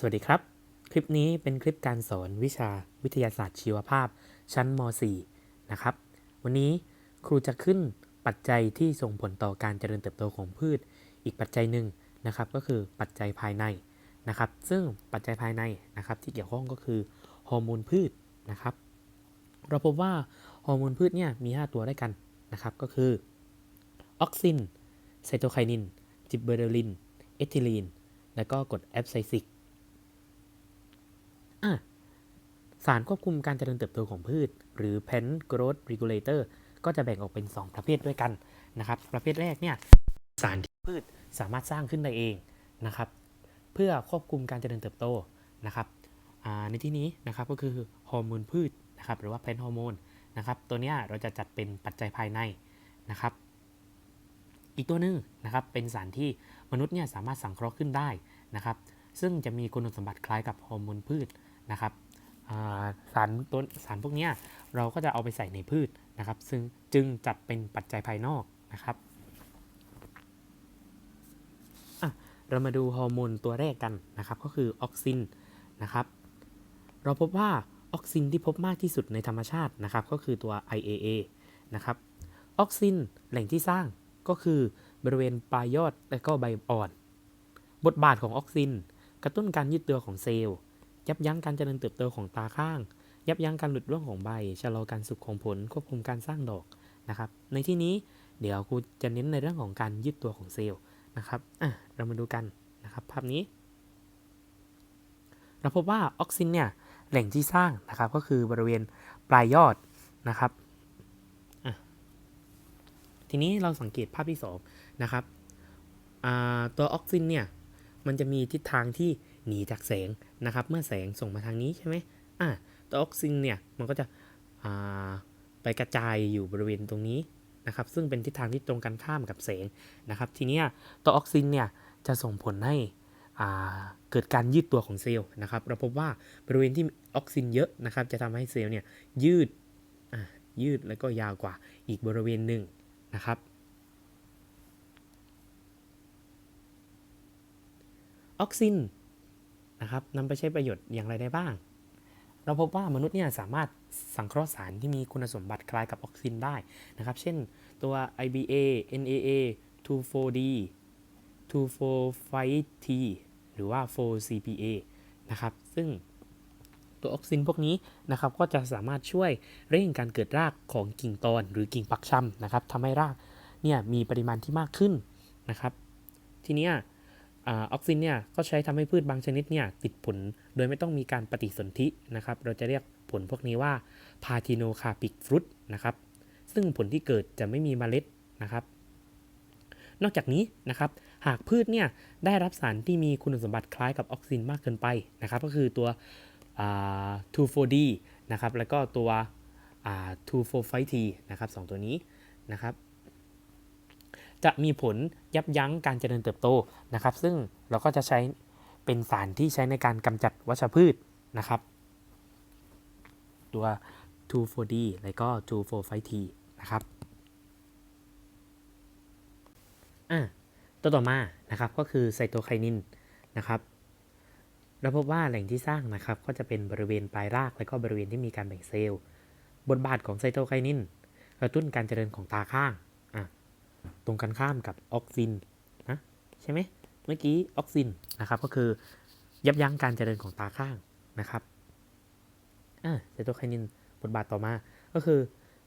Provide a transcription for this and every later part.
สวัสดีครับ คลิปนี้เป็นคลิปการสอนวิชาวิทยาศาสตร์ชีวภาพชั้นม .4 นะครับ วันนี้ครูจะขึ้นปัจจัยที่ส่งผลต่อการเจริญเติบโตของพืช อีกปัจจัยหนึ่งนะครับก็คือปัจจัยภายในนะครับ ซึ่งปัจจัยภายในนะครับที่เกี่ยวข้องก็คือฮอร์โมนพืชนะครับ เราพบว่าฮอร์โมนพืชเนี่ยมี 5 ตัวด้วยกันนะครับก็คือออกซินไซโตไคนินจิบเบอร์เรลิน เอทิลีน แล้วก็กรดแอปไซซิก อะสารควบคุมการเจริญเติบโตของพืช หรือ plant growth regulator ก็จะแบ่งออกเป็น 2 ประเภทด้วยกันนะครับ ประเภทแรกเนี่ยสารที่พืชสามารถสร้างขึ้นได้เองนะครับ เพื่อควบคุมการเจริญเติบโตนะครับในที่นี้นะครับก็คือฮอร์โมนพืชนะครับ หรือว่า plant hormone นะครับ ตัวนี้เราจะจัดเป็นปัจจัยภายในนะครับ อีกตัวหนึ่งนะครับเป็นสารที่มนุษย์เนี่ยสามารถสังเคราะห์ขึ้นได้นะครับ ซึ่งจะมีคุณสมบัติคล้ายกับฮอร์โมนพืช นะครับสารตัวสารพวกนี้เราก็จะเอาไปใส่ในพืชนะครับ ซึ่งจึงจัดเป็นปัจจัยภายนอกนะครับเรามาดูฮอร์โมนตัวแรกกันนะครับ ก็คือออกซินนะครับ เราพบว่าออกซินที่พบมากที่สุดในธรรมชาตินะครับ ก็คือตัว IAA นะครับออกซินแหล่งที่สร้างก็คือบริเวณปลายยอดและก็ใบอ่อน บทบาทของออกซิน กระตุ้นการยืดตัวของเซลล์ ยับยั้งการเจริญเติบโตของตาข้าง ยับยั้งการหลุดร่วงของใบ ชะลอการสุกของผล ควบคุมการสร้างดอกนะครับ ในที่นี้เดี๋ยวครูจะเน้นในเรื่องของการยืดตัวของเซลล์นะครับอะเรามาดูกันนะครับภาพนี้ เราพบว่าออกซินเนี่ยแหล่งที่สร้างนะครับก็คือบริเวณปลายยอดนะครับอะทีนี้เราสังเกตภาพที่สองนะครับอ่าตัวออกซินเนี่ยมันจะมีทิศทางที่ หนีจากแสงนะครับ เมื่อแสงส่งมาทางนี้ใช่ไหมอะตัวออกซินเนี่ยมันก็จะไปกระจายอยู่บริเวณตรงนี้นะครับ ซึ่งเป็นทิศทางที่ตรงกันข้ามกับแสงนะครับ ทีเนี้ยตัวออกซินเนี่ยจะส่งผลให้เกิดการยืดตัวของเซลล์นะครับ เราพบว่าบริเวณที่ออกซินเยอะนะครับ จะทำให้เซลล์เนี่ยยืดยืดแล้วก็ยาวกว่าอีกบริเวณหนึ่งนะครับออกซิน นะครับนำไปใช้ประโยชน์อย่างไรได้บ้าง เราพบว่ามนุษย์เนี่ยสามารถสังเคราะห์สารที่มีคุณสมบัติคล้ายกับออกซินได้นะครับ เช่นตัว IBA NAA 2,4-D 2,4,5-T หรือว่า 4-CPA นะครับ ซึ่งตัวออกซินพวกนี้นะครับก็จะสามารถช่วยเร่งการเกิดรากของกิ่งตอนหรือกิ่งปักชำนะครับทำให้รากเนี่ยมีปริมาณที่มากขึ้นนะครับ ทีนี้ ออกซินเนี่ยก็ใช้ทำให้พืชบางชนิดเนี่ยติดผลโดยไม่ต้องมีการปฏิสนธินะครับ เราจะเรียกผลพวกนี้ว่าพาทิโนคาปิกฟรุตนะครับ ซึ่งผลที่เกิดจะไม่มีเมล็ดนะครับ นอกจากนี้นะครับหากพืชเนี่ยได้รับสารที่มีคุณสมบัติคล้ายกับออกซินมากเกินไปนะครับ ก็คือตัว 2,4-D นะครับแล้วก็ตัว 2,4,5-T นะครับสองตัวนี้นะครับ จะมีผลยับยั้งการเจริญเติบโตนะครับ ซึ่งเราก็จะใช้เป็นสารที่ใช้ในการกำจัดวัชพืชนะครับ ตัว 2,4-D แล้วก็ 2,4,5-T นะครับอะตัวต่อมานะครับก็คือไซโตไคนินนะครับเราพบว่าแหล่งที่สร้างนะครับก็จะเป็นบริเวณปลายรากและก็บริเวณที่มีการแบ่งเซลล์ บทบาทของไซโตไคนินกระตุ้นการเจริญของตาข้าง ตรงกันข้ามกับออกซินนะใช่ไหมเมื่อกี้ออกซินนะครับก็คือยับยั้งการเจริญของตาข้างนะครับอ่าไซโตไคนินบทบาทต่อมาก็คือ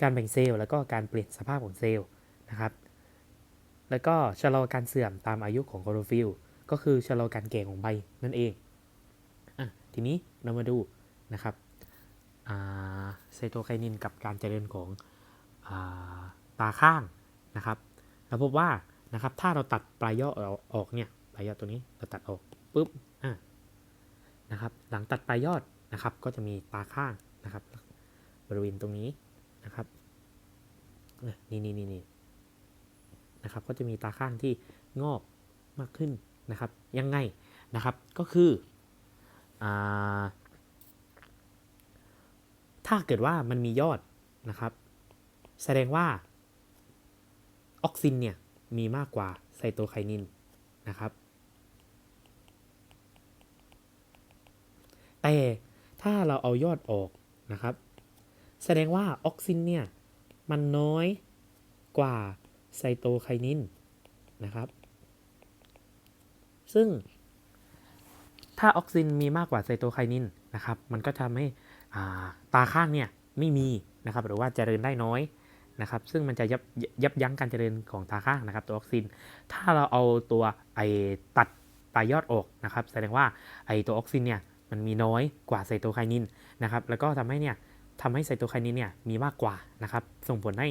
การแบ่งเซลล์แล้วก็การเปลี่ยนสภาพของเซลล์นะครับ แล้วก็ชะลอการเสื่อมตามอายุของคลอโรฟิลก็คือชะลอการแก่ของใบนั่นเองอะทีนี้เรามาดูนะครับไซโตไคนินกับการเจริญของอตาข้างนะครับ เราพบว่านะครับถ้าเราตัดปลายยอดออกเนี่ยปลายยอดตัวนี้เราตัดออกปุ๊บอะนะครับหลังตัดปลายยอดนะครับ ก็จะมีตาข้างนะครับ บริเวณตรงนี้นะครับนี่นี่นี่นี่นะครับก็จะมีตาข้างที่งอกมากขึ้นนะครับยังไงนะครับก็คืออ่าถ้าเกิดว่ามันมียอดนะครับ แสดงว่า ออกซินเนี่ยมีมากกว่าไซโตไคนินนะครับ แต่ถ้าเราเอายอดออกนะครับ แสดงว่าออกซินเนี่ยมันน้อยกว่าไซโตไคนินนะครับ ซึ่งถ้าออกซินมีมากกว่าไซโตไคนินนะครับ มันก็ทำให้าตาข้างเนี่ยไม่มีนะครับ หรือว่าเจริญได้น้อย นะครับ ซึ่งมันจะยับยับยั้งการเจริญของตาข้างนะครับ ตัวออกซิน ถ้าเราเอาตัวไอตัดปลายยอดออกนะครับ แสดงว่าไอตัวออกซินเนี่ยมันมีน้อยกว่าไซโตไคนินนะครับ แล้วก็ทำให้เนี่ยทำให้ไซโตไคนินเนี่ยมีมากกว่านะครับ ส่งผลให้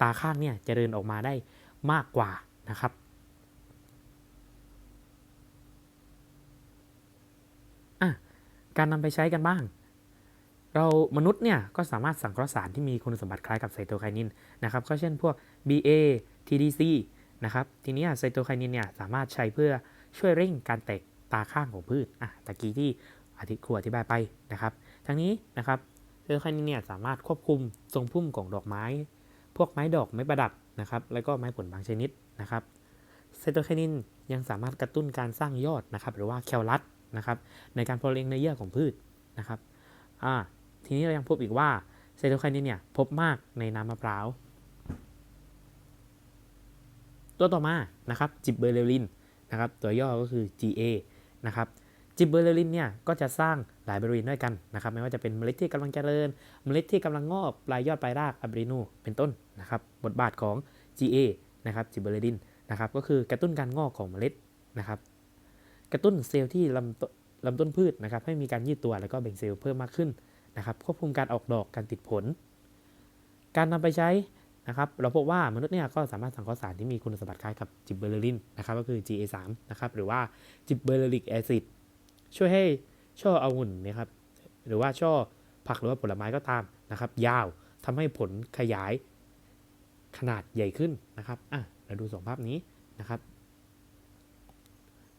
ตาข้างเนี่ยเจริญออกมาได้มากกว่านะครับอะการนำไปใช้กันบ้าง เรามนุษย์เนี่ยก็สามารถสังเคราะห์สารที่มีคุณสมบัติคล้ายกับไซโตไคนินนะครับก็เช่นพวก BA TDC นะครับทีนี้ไซโตไคนินเนี่ยสามารถใช้เพื่อช่วยเร่งการแตกตาข้างของพืชอะตะกี้ที่อธิครูอธิบายไปนะครับทั้งนี้นะครับไซโตไคนินเนี่ยสามารถควบคุมทรงพุ่มของดอกไม้ พวกไม้ดอกไม้ประดับนะครับแล้วก็ไม้ผลบางชนิดนะครับไซโตไคนินยังสามารถกระตุ้นการสร้างยอดนะครับหรือว่าแคลรัสนะครับในการพาะเลี้ยงเนื้อเยื่อของพืชนะครับอ่า ทีนี้เรายังพบอีกว่าไซโตไคนินเนี่ยพบมากในน้ำมะพร้าว ตัวต่อมานะครับจิบเบอร์เลรินนะครับตัวย่อก็คือ GA นะครับจิบเบอร์เลรินเนี่ยก็จะสร้างหลายบริเวณด้วยกันนะครับไม่ว่าจะเป็นเมล็ดที่กำลังเจริญ เมล็ดที่กำลังงอกปลายยอดปลายรากอะบริโนเป็นต้นนะครับบทบาทของ GA นะครับจิบเบอร์เลรินนะครับก็คือกระตุ้นการงอกของเมล็ดนะครับกระตุ้นเซลล์ที่ลำต้นลำต้นพืชนะครับให้มีการยืดตัวแล้วก็แบ่งเซลล์เพิ่มมากขึ้น นะครับควบคุมการออกดอกการติดผล การนำไปใช้นะครับเราพบว่ามนุษย์เนี่ยก็สามารถสังเคราะห์สารที่มีคุณสมบัติคล้ายกับจิบเบอร์เลรินนะครับก็คือ GA3 นะครับหรือว่าจิบเบอร์เลริกแอซิดช่วยให้ช่อองุ่นนะครับหรือว่าช่อผักหรือว่าผลไม้ก็ตามนะครับยาวทำให้ผลขยายขนาดใหญ่ขึ้นนะครับอะเราดูสองภาพนี้นะครับ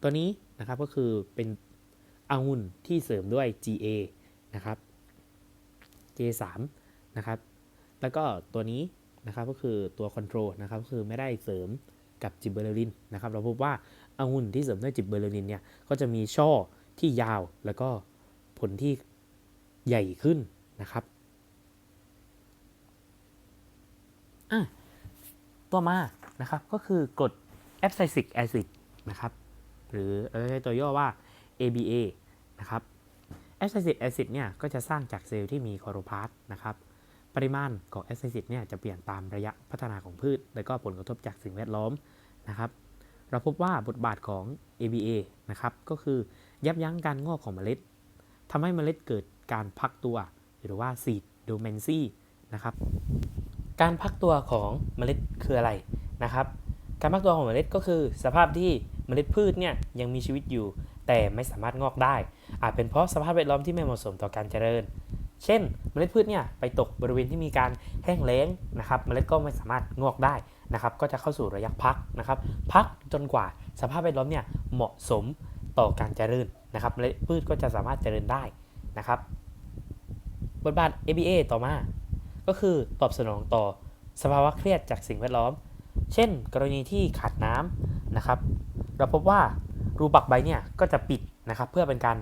ตัวนี้นะครับก็คือเป็นองุ่นที่เสริมด้วย GA นะครับ J3 นะครับ แล้วก็ตัวนี้นะครับก็คือตัวคอนโทรลนะครับก็คือไม่ได้เสริมกับจิบเบอร์ลินนะครับ เราพบว่าองุ่นที่เสริมด้วยจิบเบอร์ลินเนี่ยก็จะมีช่อที่ยาวแล้วก็ผลที่ใหญ่ขึ้นนะครับตัวมานะครับก็คือกรดแอปไซซิกแอซิดนะครับ หรือเอ้ตัวย่อว่า ABA นะครับ แอสไซซิกแอซิดเนี่ยก็จะสร้างจากเซลล์ที่มีคลอโรพลาสต์นะครับ ปริมาณของแอสไซซิดเนี่ยจะเปลี่ยนตามระยะพัฒนาของพืช และก็ผลกระทบจากสิ่งแวดล้อมนะครับ เราพบว่าบทบาทของ ABA นะครับก็คือยับยั้งการงอกของเมล็ดทำให้เมล็ดเกิดการพักตัว หรือว่า seed dormancy นะครับ การพักตัวของเมล็ดคืออะไรนะครับ การพักตัวของเมล็ดก็คือสภาพที่เมล็ดพืชเนี่ยยังมีชีวิตอยู่ แต่ไม่สามารถงอกได้ อาจเป็นเพราะสภาพแวดล้อมที่ไม่เหมาะสมต่อการเจริญ เช่น เมล็ดพืชเนี่ยไปตกบริเวณที่มีการแห้งแล้งนะครับ เมล็ดก็ไม่สามารถงอกได้นะครับ ก็จะเข้าสู่ระยะพักนะครับ พักจนกว่าสภาพแวดล้อมเนี่ยเหมาะสมต่อการเจริญนะครับ เมล็ดพืชก็จะสามารถเจริญได้นะครับ บทบาท ABA ต่อมา ก็คือตอบสนองต่อสภาวะเครียดจากสิ่งแวดล้อม เช่น กรณีที่ขาดน้ำนะครับ เราพบว่า รูปักใบเนี่ยก็จะปิดนะครับเพื่อเป็นการ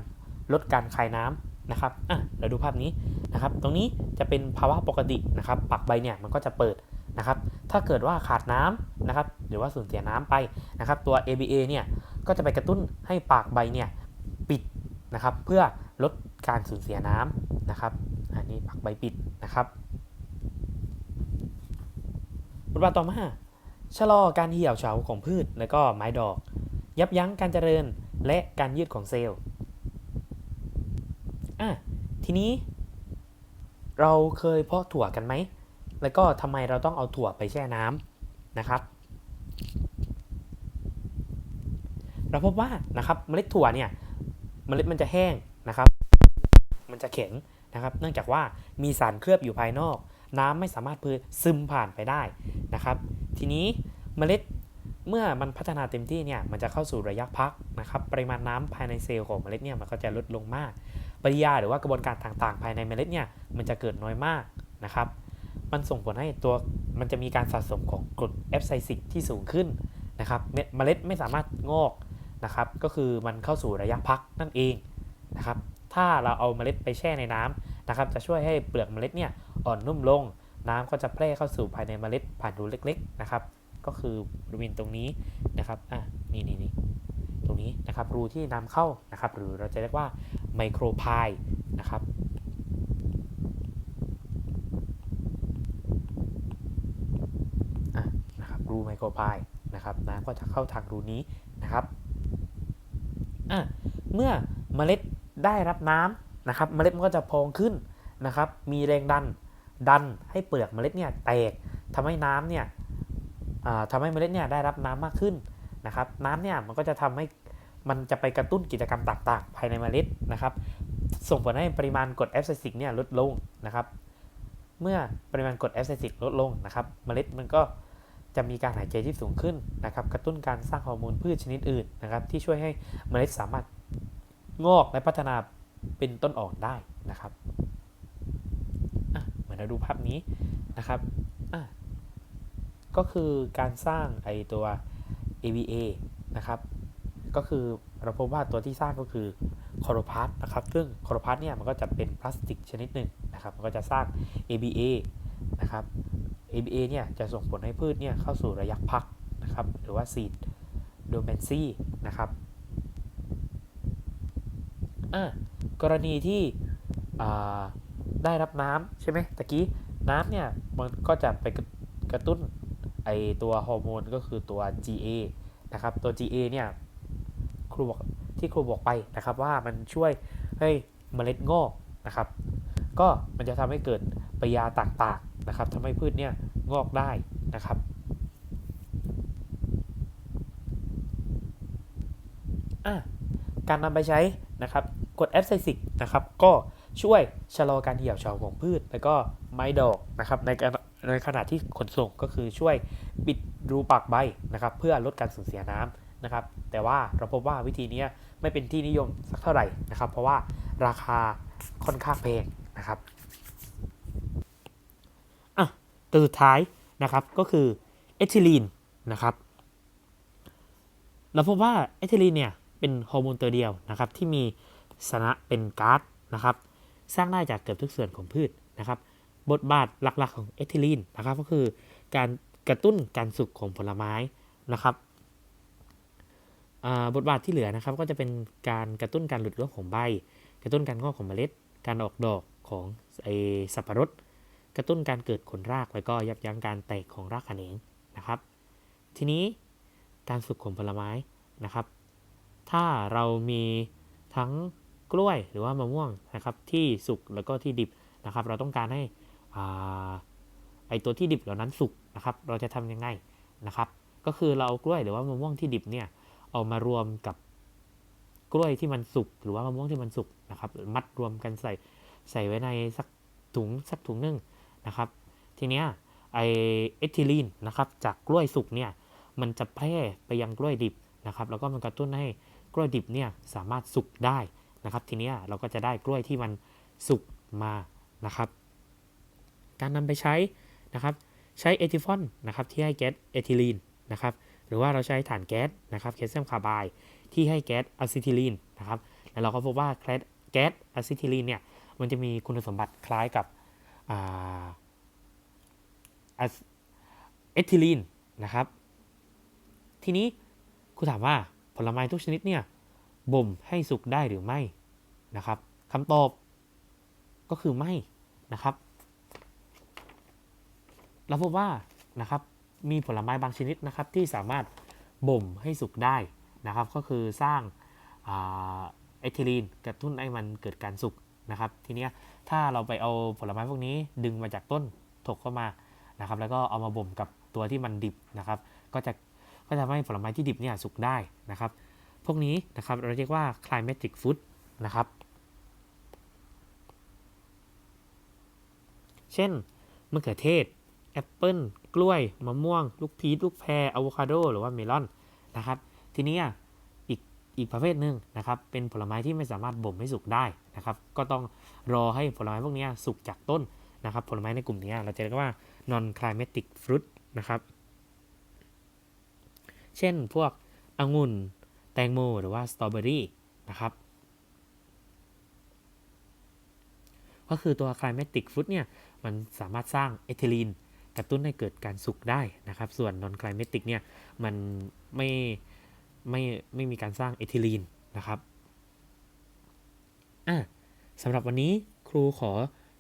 ลดการคายน้ำนะครับอะเราดูภาพนี้นะครับ ตรงนี้จะเป็นภาวะปกตินะครับ ปักใบเนี่ยมันก็จะเปิดนะครับ ถ้าเกิดว่าขาดน้ำนะครับ หรือว่าสูญเสียน้ำไปนะครับ ตัว ABA เนี่ยก็จะไปกระตุ้นให้ปากใบเนี่ยปิดนะครับ เพื่อลดการสูญเสียน้ำนะครับ อันนี้ปากใบปิดนะครับบทบาทต่อมาชะลอการเหี่ยวเฉาของพืชและก็ไม้ดอก ยับยั้งการเจริญและการยืดของเซลล์อะทีนี้ เราเคยเพาะถั่วกันไหม แล้วก็ทำไมเราต้องเอาถั่วไปแช่น้ำนะครับ เราพบว่านะครับเมล็ดถั่วเนี่ยเมล็ดมันจะแห้งนะครับ มันจะแข็งนะครับ เนื่องจากว่ามีสารเคลือบอยู่ภายนอก น้ำไม่สามารถพืซึมผ่านไปได้นะครับ ทีนี้เมล็ด เมื่อมันพัฒนาเต็มที่เนี่ยมันจะเข้าสู่ระยะพักนะครับปริมาณน้ำภายในเซลล์ของเมล็ดเนี่ยมันก็จะลดลงมากปริยาหรือว่ากระบวนการต่างๆ ภายในเมล็ดเนี่ยมันจะเกิดน้อยมากนะครับ มันส่งผลให้ตัวมันจะมีการสะสมของกรดแอปไซซิกที่สูงขึ้นนะครับเมเมล็ดไม่สามารถงอกนะครับ ก็คือมันเข้าสู่ระยะพักนั่นเองนะครับ ถ้าเราเอาเมล็ดไปแช่ในน้ำนะครับ จะช่วยให้เปลือกเมล็ดเนี่ยอ่อนนุ่มลง น้ำก็จะแพร่เข้าสู่ภายในเมล็ดผ่านรูเล็ก ๆ นะครับ ก็คือบริเวณตรงนี้นะครับอะนี่นี่นี่ตรงนี้นะครับรูที่น้ำเข้านะครับ หรือเราจะเรียกว่าไมโครพายนะครับอะนะครับรูไมโครพายนะครับน้ำก็จะเข้าทางรูนี้นะครับอะเมื่อเมล็ดได้รับน้ำนะครับ เมล็ดมันก็จะพองขึ้นนะครับ มีแรงดันดันให้เปลือกเมล็ดเนี่ยแตกทำให้น้ำเนี่ย อ่าทำให้เมล็ดเนี่ยได้รับน้ำมากขึ้นนะครับน้ำเนี่ยมันก็จะทำให้มันจะไปกระตุ้นกิจกรรมต่างๆ ภายในเมล็ดนะครับ ส่งผลให้ปริมาณกรดแอสไซซิกเนี่ยลดลงนะครับ เมื่อปริมาณกรดแอสไซซิกลดลงนะครับ เมล็ดมันก็จะมีการหายใจที่สูงขึ้นนะครับ กระตุ้นการสร้างฮอร์โมนพืชชนิดอื่นนะครับ ที่ช่วยให้เมล็ดสามารถงอกและพัฒนาเป็นต้นอ่อนได้นะครับเหมือนเราดูภาพนี้นะครับอะ ก็คือการสร้างไอตัว AVA นะครับ ก็คือเราพบว่าตัวที่สร้างก็คือคอโรพาสนะครับ ซึ่งคอโรพาสเนี่ยมันก็จะเป็นพลาสติกชนิดหนึ่งนะครับ มันก็จะสร้าง ABA นะครับ ABA เนี่ยจะส่งผลให้พืชเนี่ยเข้าสู่ระยะพักนะครับ หรือว่า seed dormancy นะครับอะกรณีที่ได้รับน้ำใช่ไหมตะกี้น้ำเนี่ยมันก็จะไปกระตุ้น ไอตัวฮอร์โมนก็คือตัว GA นะครับ ตัว GA เนี่ยครูบอกที่ครูบอกไปนะครับว่ามันช่วยให้เมล็ดงอกนะครับ ก็มันจะทำให้เกิดปยาต่างๆนะครับทำให้พืชเนี่ยงอกได้นะครับอะการนำไปใช้นะครับกดแอปไซซิกนะครับ ก็ช่วยชะลอการเหี่ยวเฉาของพืช แล้วก็ไม้ดอกนะครับในการ ในขณะที่ขนส่งก็คือช่วยปิดรูปากใบนะครับ เพื่อลดการสูญเสียน้ำนะครับ แต่ว่าเราพบว่าวิธีนี้ไม่เป็นที่นิยมสักเท่าไหร่นะครับ เพราะว่าราคาค่อนข้างแพงนะครับอะตัวสุดท้ายนะครับก็คือเอทิลีนนะครับ เราพบว่าเอทิลีนเนี่ยเป็นฮอร์โมนตัวเดียวนะครับที่มีสนะเป็นก๊าซนะครับ สร้างได้จากเกือบทุกส่วนของพืชนะครับ บทบาทหลักๆของเอทิลีนนะครับก็คือการกระตุ้นการสุกของผลไม้นะครับบทบาทที่เหลือนะครับก็จะเป็นการกระตุ้นการหลุดร่วงของใบ กระตุ้นการงอกของเมล็ด การออกดอกของไอสับปะรด กระตุ้นการเกิดขนรากแล้วก็ยับยั้งการแตกของรากแขนงนะครับ ทีนี้การสุกของผลไม้นะครับ ถ้าเรามีทั้งกล้วยหรือว่ามะม่วงนะครับที่สุกแล้วก็ที่ดิบนะครับ เราต้องการให้ ไอตัวที่ดิบเหล่านั้นสุกนะครับ เราจะทำยังไงนะครับ ก็คือเราเอากล้วยหรือว่ามะม่วงที่ดิบเนี่ยเอามารวมกับกล้วยที่มันสุกหรือว่ามะม่วงที่มันสุกนะครับ มัดรวมกันใส่ใส่ไว้ในสักถุงสักถุงนึงนะครับ ทีเนี้ยไอเอทิลีนนะครับจากกล้วยสุกเนี่ยมันจะแพร่ไปยังกล้วยดิบนะครับ แล้วก็มันกระตุ้นให้กล้วยดิบเนี่ยสามารถสุกได้นะครับ ทีเนี้ยเราก็จะได้กล้วยที่มันสุกมานะครับ การนำไปใช้นะครับ ใช้เอทิฟอนนะครับที่ให้แก๊สเอทิลีนนะครับ หรือว่าเราใช้ถ่านแก๊สนะครับแคลเซียมคาร์บายที่ให้แก๊สอะซิทิลีนนะครับ แล้วเราก็พบว่าแก๊สอะซิทิลีนเนี่ย มันจะมีคุณสมบัติคล้ายกับเอทิลีนนะครับ ทีนี้ครูถามว่าผลไม้ทุกชนิดเนี่ยบ่มให้สุกได้หรือไม่นะครับคำตอบก็คือไม่นะครับ เราพบว่านะครับมีผลไม้บางชนิดนะครับที่สามารถบ่มให้สุกได้นะครับ ก็คือสร้างเอทิลีนกระตุ้นให้มันเกิดการสุกนะครับ ทีนี้ถ้าเราไปเอาผลไม้พวกนี้ดึงมาจากต้นถกเข้ามานะครับ แล้วก็เอามาบ่มกับตัวที่มันดิบนะครับ ก็จะก็จะทำให้ผลไม้ที่ดิบเนี่ยสุกได้นะครับ พวกนี้นะครับเราเรียกว่า climatic food นะครับ เช่นมะเขือเทศ แอปเปิลกล้วยมะม่วง ลูกพีชลูกแพรอะโวคาโดหรือว่าเมลอนนะครับ ทีนี้อีกอีกประเภทหนึ่งนะครับ เป็นผลไม้ที่ไม่สามารถบ่มให้สุกได้นะครับ ก็ต้องรอให้ผลไม้พวกนี้สุกจากต้นนะครับ ผลไม้ในกลุ่มนี้เราจะเรียกว่า non climatic fruit นะครับ เช่นพวกองุ่น แตงโม หรือว่าสตรอเบอรี่นะครับก็คือตัว climatic food เนี่ย มันสามารถสร้างเอทิลีน กระตุ้นให้เกิดการสุกได้นะครับ ส่วนนอนไกลเมติกเนี่ยมันไม่ไม่ไม่มีการสร้างเอทิลีนนะครับอะสำหรับวันนี้ครูขอ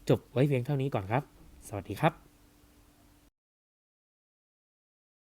จบไว้เพียงเท่านี้ก่อนครับ สวัสดีครับ